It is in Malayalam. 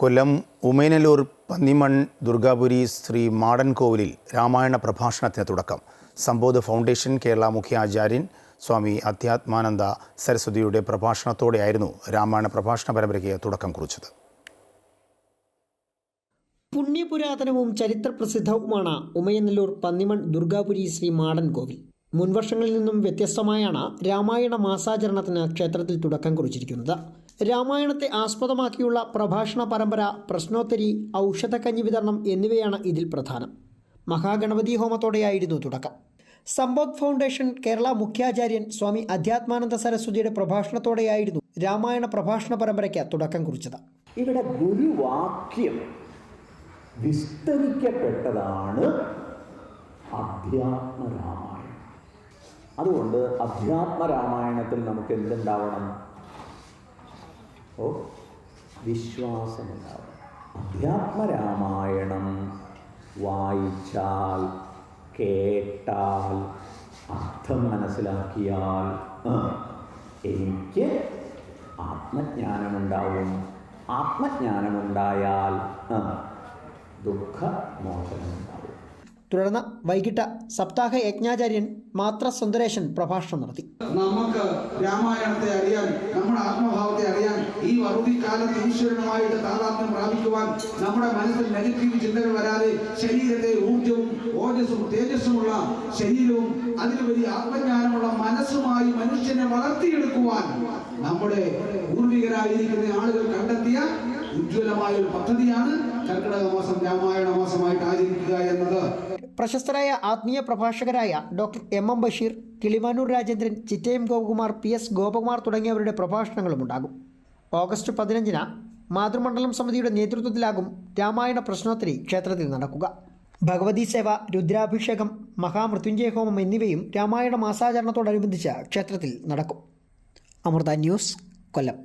കൊല്ലം ഉമേനല്ലൂർ പന്നിമൺ ദുർഗാപുരി ശ്രീ മാടൻ കോവിലിൽ രാമായണ പ്രഭാഷണത്തിന് തുടക്കം. സംബോധ ഫൗണ്ടേഷൻ കേരള മുഖ്യ ആചാര്യൻ സ്വാമി അധ്യാത്മാനന്ദ സരസ്വതിയുടെ പ്രഭാഷണത്തോടെയായിരുന്നു രാമായണ പ്രഭാഷണ പരമ്പരയ്ക്ക് തുടക്കം കുറിച്ചത്. പുണ്യപുരാതനവും ചരിത്രപ്രസിദ്ധവുമാണ് ഉമയനല്ലൂർ പന്നിമൺ ദുർഗാപുരി ശ്രീ മാടൻ കോവിൽ. മുൻവർഷങ്ങളിൽ നിന്നും വ്യത്യസ്തമായാണ് രാമായണ മാസാചരണത്തിന് ക്ഷേത്രത്തിൽ തുടക്കം കുറിച്ചിരിക്കുന്നത്. രാമായണത്തെ ആസ്പദമാക്കിയുള്ള പ്രഭാഷണ പരമ്പര പ്രശ്നോത്തരി ഔഷധക്കഞ്ഞി വിതരണം എന്നിവയാണ് ഇതിൽ പ്രധാനം. മഹാഗണപതി ഹോമത്തോടെയായിരുന്നു തുടക്കം. സമ്പദ് ഫൗണ്ടേഷൻ കേരള മുഖ്യാചാര്യൻ സ്വാമി അധ്യാത്മാനന്ദ സരസ്വതിയുടെ പ്രഭാഷണത്തോടെയായിരുന്നു രാമായണ പ്രഭാഷണ പരമ്പരയ്ക്ക് തുടക്കം കുറിച്ചത്. ഇവിടെ ഗുരുവാക്യം വിസ്തരിക്കപ്പെട്ടതാണ് അധ്യാത്മരാമായണം. അതുകൊണ്ട് അധ്യാത്മരാമായണത്തിൽ നമുക്ക് എന്തുണ്ടാവണം? ഓ വിശ്വാസമുണ്ടാവണം. അധ്യാത്മരാമായണം വായിച്ചാൽ കേട്ടാൽ അർത്ഥം മനസ്സിലാക്കിയാൽ എനിക്ക് ആത്മജ്ഞാനമുണ്ടാവും. ആത്മജ്ഞാനമുണ്ടായാൽ ദുഃഖമോചനമുണ്ടാവും. തുടർന്ന് വൈകിട്ട് സപ്താഹ യജ്ഞാചാര്യൻ മാത്ര സുന്ദരേശൻ പ്രഭാഷണം നടത്തി. നമുക്ക് രാമായണത്തെ അറിയാൻ നമ്മുടെ ആത്മഭാവത്തെ അറിയാൻ ഈ വറുതിക്കാലത്ത് ഈശ്വരനുമായിട്ട് താതാത്മ്യം പ്രാപിക്കുവാൻ നമ്മുടെ മനസ്സിൽ നെഗറ്റീവ് ചിന്തകൾ വരാതെ ശരീരത്തെ ഊർജവും ഓജസ്സും തേജസ്സുമുള്ള ശരീരവും വലിയ ആത്മജ്ഞാനമുള്ള മനസ്സുമായി മനുഷ്യനെ വളർത്തിയെടുക്കുവാൻ നമ്മുടെ പൂർവികരായിരിക്കുന്ന ആളുകൾ കണ്ടെത്തിയ ഉജ്ജ്വലമായ ഒരു പദ്ധതിയാണ് കർക്കിടക മാസം രാമായണ മാസമായിട്ട് ആചരിക്കുക എന്നത് പ്രശസ്തരായ ആത്മീയ പ്രഭാഷകരായ doctor M M Basheer Kilimanoor Rajendran Chittayam Gopakumar P S Gopakumar തുടങ്ങിയവരുടെ പ്രഭാഷണങ്ങളും ഉണ്ടാകും. ഓഗസ്റ്റ് പതിനഞ്ചിന് മാതൃമണ്ഡലം സമിതിയുടെ നേതൃത്വത്തിലാകും രാമായണ പ്രശ്നോത്തരി ക്ഷേത്രത്തിൽ നടക്കുക. ഭഗവതി സേവ രുദ്രാഭിഷേകം മഹാമൃത്യുഞ്ജയ ഹോമം എന്നിവയും രാമായണ മാസാചരണത്തോടനുബന്ധിച്ച് ക്ഷേത്രത്തിൽ നടക്കും. അമൃത ന്യൂസ് കൊല്ലം.